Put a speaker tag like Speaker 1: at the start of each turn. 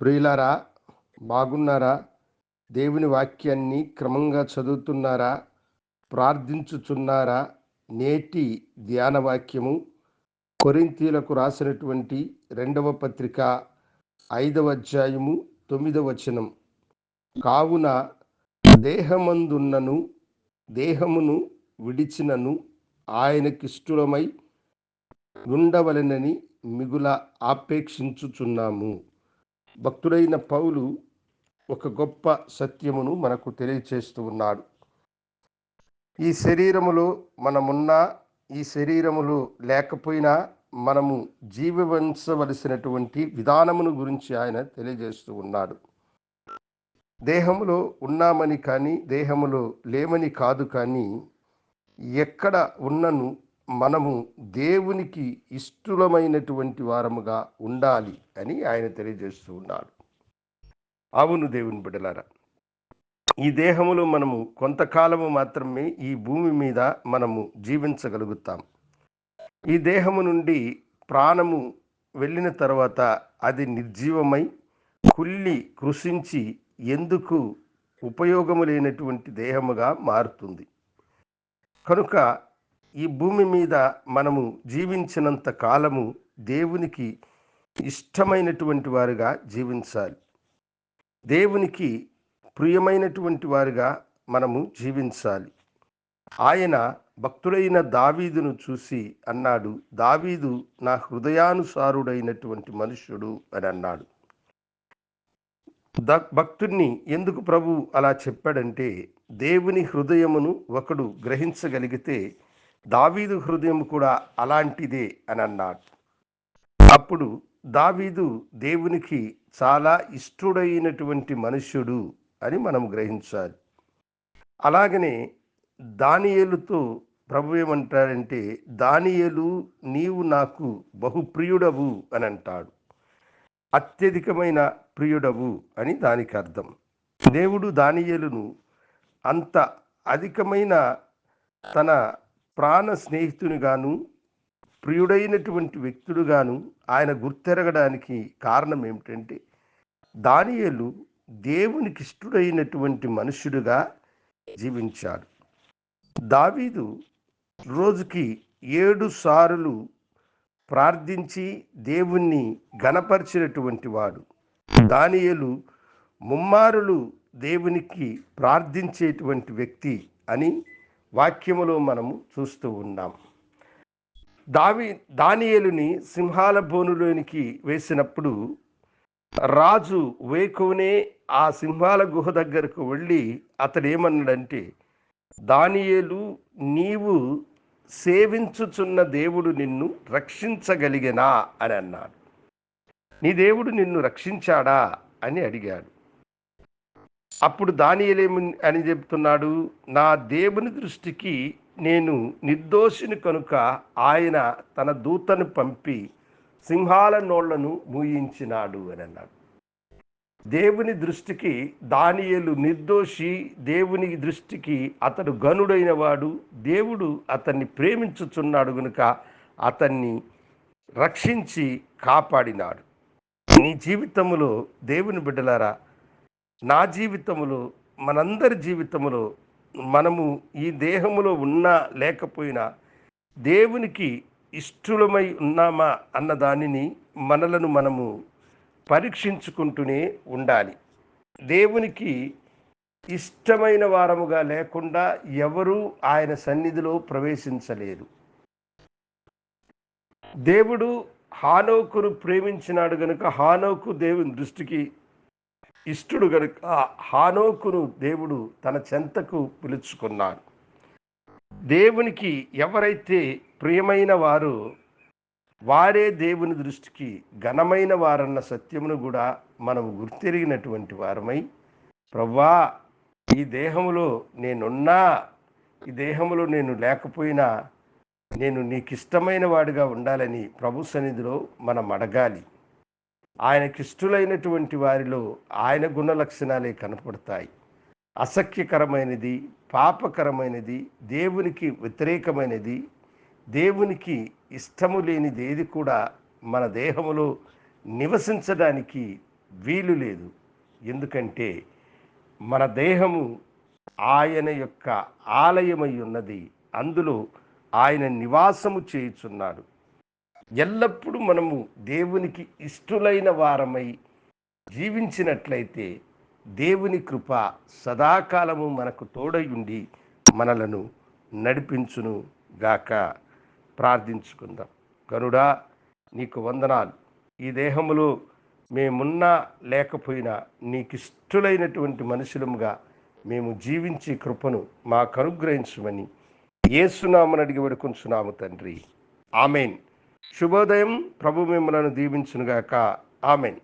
Speaker 1: ప్రియులారా బాగున్నారా? దేవుని వాక్యాన్ని క్రమంగా చదువుతున్నారా? ప్రార్థించుచున్నారా? నేటి ధ్యాన వాక్యము కొరింతీలకు రాసినటువంటి రెండవ పత్రిక ఐదవ అధ్యాయము తొమ్మిదవ వచనం. కావున దేహమందున్నను దేహమును విడిచినను ఆయనకిష్టులమై ఉండవలెనని మిగుల ఆపేక్షించుచున్నాము. భక్తుడైన పౌలు ఒక గొప్ప సత్యమును మనకు తెలియచేస్తూ ఉన్నాడు. ఈ శరీరములో మనమున్నా ఈ శరీరములో లేకపోయినా మనము జీవించవలసినటువంటి విధానమును గురించి ఆయన తెలియజేస్తూ ఉన్నాడు. దేహములో ఉన్నామని కానీ దేహములో లేమని కాదు కానీ ఎక్కడ ఉన్నను మనము దేవునికి ఇష్టలమైనటువంటి వారముగా ఉండాలి అని ఆయన తెలియజేస్తూ ఉన్నాడు. అవును దేవుని బిడ్డలారా ఈ దేహములో మనము కొంతకాలము మాత్రమే ఈ భూమి మీద మనము జీవించగలుగుతాం. ఈ దేహము నుండి ప్రాణము వెళ్ళిన తర్వాత అది నిర్జీవమై కుల్లి కృషించి ఎందుకు ఉపయోగము లేనటువంటి దేహముగా మారుతుంది. కనుక ఈ భూమి మీద మనము జీవించినంత కాలము దేవునికి ఇష్టమైనటువంటి వారుగా జీవించాలి. దేవునికి ప్రియమైనటువంటి వారుగా మనము జీవించాలి. ఆయన భక్తుడైన దావీదును చూసి అన్నాడు దావీదు నా హృదయానుసారుడైనటువంటి మనుష్యుడు అని అన్నాడు. ద భక్తుణ్ణి ఎందుకు ప్రభు అలా చెప్పాడంటే దేవుని హృదయమును ఒకడు గ్రహించగలిగితే దావీదు హృదయం కూడా అలాంటిదే అని అన్నాడు. అప్పుడు దావీదు దేవునికి చాలా ఇష్టడైనటువంటి మనుష్యుడు అని మనం గ్రహించాలి. అలాగనే దానియేలుతో ప్రభు ఏమంటాడంటే దానియేలు నీవు నాకు బహుప్రియుడవు అని అంటాడు. అత్యధికమైన ప్రియుడవు అని దానికి అర్థం. దేవుడు దానియేలును అంత అధికమైన తన ప్రాణ స్నేహితునిగాను ప్రియుడైనటువంటి వ్యక్తుడుగాను ఆయన గుర్తెరగడానికి కారణం ఏమిటంటే దానియలు దేవునికి ఇష్టడైనటువంటి మనుష్యుడుగా జీవించాడు. దావీదు రోజుకి ఏడు సార్లు ప్రార్థించి దేవుణ్ణి గణపరిచినటువంటి వాడు. దానియలు ముమ్మారులు దేవునికి ప్రార్థించేటువంటి వ్యక్తి అని వాక్యములో మనము చూస్తూ ఉన్నాం. దావి దానియేలుని సింహాల బోనులోనికి వేసినప్పుడు రాజు వేకునే ఆ సింహాల గుహ దగ్గరకు వెళ్ళి అతడు ఏమన్నాడంటే దానియేలు నీవు సేవించుచున్న దేవుడు నిన్ను రక్షించగలిగనా? అని అన్నాడు. నీ దేవుడు నిన్ను రక్షించాడా? అని అడిగాడు. అప్పుడు దానియలేము అని చెప్తున్నాడు? నా దేవుని దృష్టికి నేను నిర్దోషిని కనుక ఆయన తన దూతను పంపి సింహాల నోళ్ళను మూయించినాడు అని అన్నాడు. దేవుని దృష్టికి దానియలు నిర్దోషి దేవుని దృష్టికి అతడు గనుడైన వాడు దేవుడు అతన్ని ప్రేమించుచున్నాడు గనుక అతన్ని రక్షించి కాపాడినాడు. నీ జీవితంలో దేవుని బిడ్డలారా నా జీవితములో మనందరి జీవితములో మనము ఈ దేహములో ఉన్నా లేకపోయినా దేవునికి ఇష్టలమై ఉన్నామా అన్న దానిని మనలను మనము పరీక్షించుకుంటూనే ఉండాలి. దేవునికి ఇష్టమైన వారముగా లేకుండా ఎవరూ ఆయన సన్నిధిలో ప్రవేశించలేరు. దేవుడు హానోకును ప్రేమించినాడు గనుక హానోకు దేవుని దృష్టికి ఇష్టడు గనుక హానోకును దేవుడు తన చెంతకు పిలుచుకున్నాడు. దేవునికి ఎవరైతే ప్రియమైన వారు వారే దేవుని దృష్టికి ఘనమైన వారన్న సత్యమును కూడా మనం గుర్తెరిగినటువంటి వారమై ప్రవ్వా ఈ దేహములో నేనున్నా ఈ దేహములో నేను లేకపోయినా నేను నీకు ఇష్టమైన వాడిగా ఉండాలని ప్రభు సన్నిధిలో మనం అడగాలి. ఆయనకిష్టులైనటువంటి వారిలో ఆయన గుణ లక్షణాలే కనపడతాయి. అసఖ్యకరమైనది పాపకరమైనది దేవునికి వ్యతిరేకమైనది దేవునికి ఇష్టము లేనిది ఏది కూడా మన దేహములో నివసించడానికి వీలు లేదు. ఎందుకంటే మన దేహము ఆయన యొక్క ఆలయమై ఉన్నది. అందులో ఆయన నివాసము చేయుచున్నాడు. ఎల్లప్పుడూ మనము దేవునికి ఇష్టలైన వారమై జీవించినట్లయితే దేవుని కృప సదాకాలము మనకు తోడై ఉండి మనలను నడిపించును గాక. ప్రార్థించుకుందాం. కనుడా నీకు వందనాలు. ఈ దేహములో మేమున్నా లేకపోయినా నీకు ఇష్టులైనటువంటి మనుషులముగా మేము జీవించే కృపను మాకు అనుగ్రహించమని ఏసునామని అడిగి వేడుకొంచున్నాము తండ్రి. ఆమెన్. శుభోదయం ప్రభు మిమ్మలను దీవించునుగాక. ఆమెన్.